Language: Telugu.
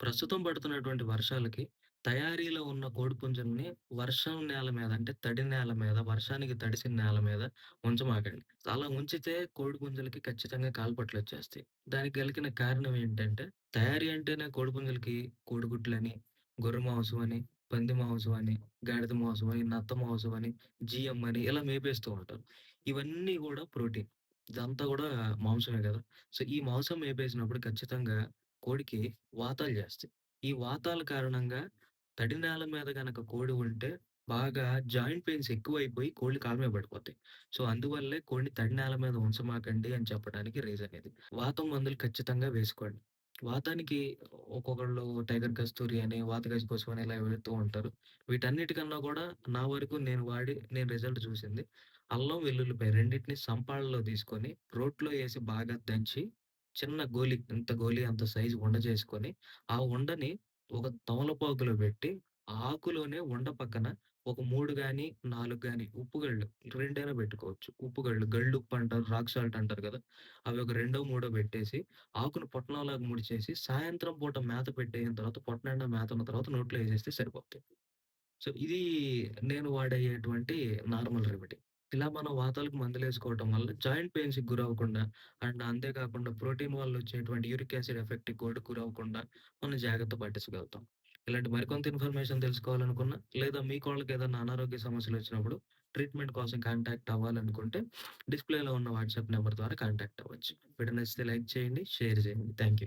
ప్రస్తుతం పడుతున్నటువంటి వర్షాలకి తయారీలో ఉన్న కోడిపుంజుల్ని వర్షం నేల మీద అంటే తడి నేల మీద, వర్షానికి తడిసిన నేల మీద ఉంచమాకండి. అలా ఉంచితే కోడిపుంజులకి ఖచ్చితంగా కాళ్పొట్లొచ్చేస్తాయి. దానికి కలిగిన కారణం ఏంటంటే, తయారీ అంటేనే కోడిపుంజులకి కోడిగుడ్లని, గొర్రె మాంసం అని, పంది మాంసం అని, గాడిద మాంసం అని, నత్త మాంసం అని, జిఎం అని ఇలా మేపేస్తూ ఉంటారు. ఇవన్నీ కూడా ప్రోటీన్. ఇదంతా కూడా మాంసమే కదా సో, ఈ మాంసం మేపేసినప్పుడు ఖచ్చితంగా కోడికి వాతాలు చేస్తాయి ఈ వాతాల కారణంగా తడి నేల మీద గనక కోడి ఉంటే బాగా జాయింట్ పెయిన్స్ ఎక్కువైపోయి కోళ్ళు కాళ్ళ మీద పడిపోతాయి. సో, అందువల్లే కోడిని తడి నేల మీద ఉంచమాకండి అని చెప్పడానికి రీజన్ ఇది. వాతం మందులు ఖచ్చితంగా వేసుకోండి. వాతానికి ఒక్కొక్కళ్ళు టైగర్ కస్తూరి అని, వాత గజకోసం అని ఇలా వెళుతూ ఉంటారు. వీటన్నిటికన్నా కూడా నా వరకు నేను వాడి నేను రిజల్ట్ చూసింది అల్లం, వెల్లుల్లిపాయ రెండిటిని సంపాలలో తీసుకొని రోట్లో ఏసి బాగా దంచి చిన్న గోలి ఇంత గోలి అంత సైజు ఉండ చేసుకొని, ఆ ఉండని ఒక తమలపాకులో పెట్టి, ఆకులోనే ఉండ పక్కన ఒక మూడు గాని, నాలుగు గాని ఉప్పుగళ్ళు రెండైనా పెట్టుకోవచ్చు. ఉప్పుగళ్ళు, గళ్ళుప్పు అంటారు, రాక్ సాల్ట్ అంటారు కదా! అవి ఒక రెండో, మూడో పెట్టేసి ఆకును పొట్నంలాగా ముడిచేసి, సాయంత్రం పూట మేత పెట్టేసిన తర్వాత పొట్ట మేత ఉన్న తర్వాత నోట్లో వేసేస్తే సరిపోతుంది సో, ఇది నేను వాడేటువంటి నార్మల్ రెమెడీ. ఇలా మనం వాతాలకు మందులేసుకోవటం వల్ల జాయింట్ పెయిన్స్‌కి గురవ్వకుండా అండ్ అంతేకాకుండా ప్రోటీన్ వల్ల వచ్చేటువంటి యూరిక్ యాసిడ్ ఎఫెక్ట్‌కి కూడా గురవ్వకుండా మనం జాగ్రత్త పట్టించగలుగుతాం. ఇలాంటి మరికొంత ఇన్ఫర్మేషన్ తెలుసుకోవాలనుకున్నా, లేదా మీ కోళ్ళకి ఏదైనా అనారోగ్య సమస్యలొచ్చినప్పుడు ట్రీట్మెంట్ కోసం కాంటాక్ట్ అవ్వాలనుకుంటే డిస్‌ప్లేలో ఉన్న వాట్సాప్ నంబర్ ద్వారా కాంటాక్ట్ అవ్వచ్చు. వీడియో నచ్చితే లైక్ చేయండి, షేర్ చేయండి. Thank you.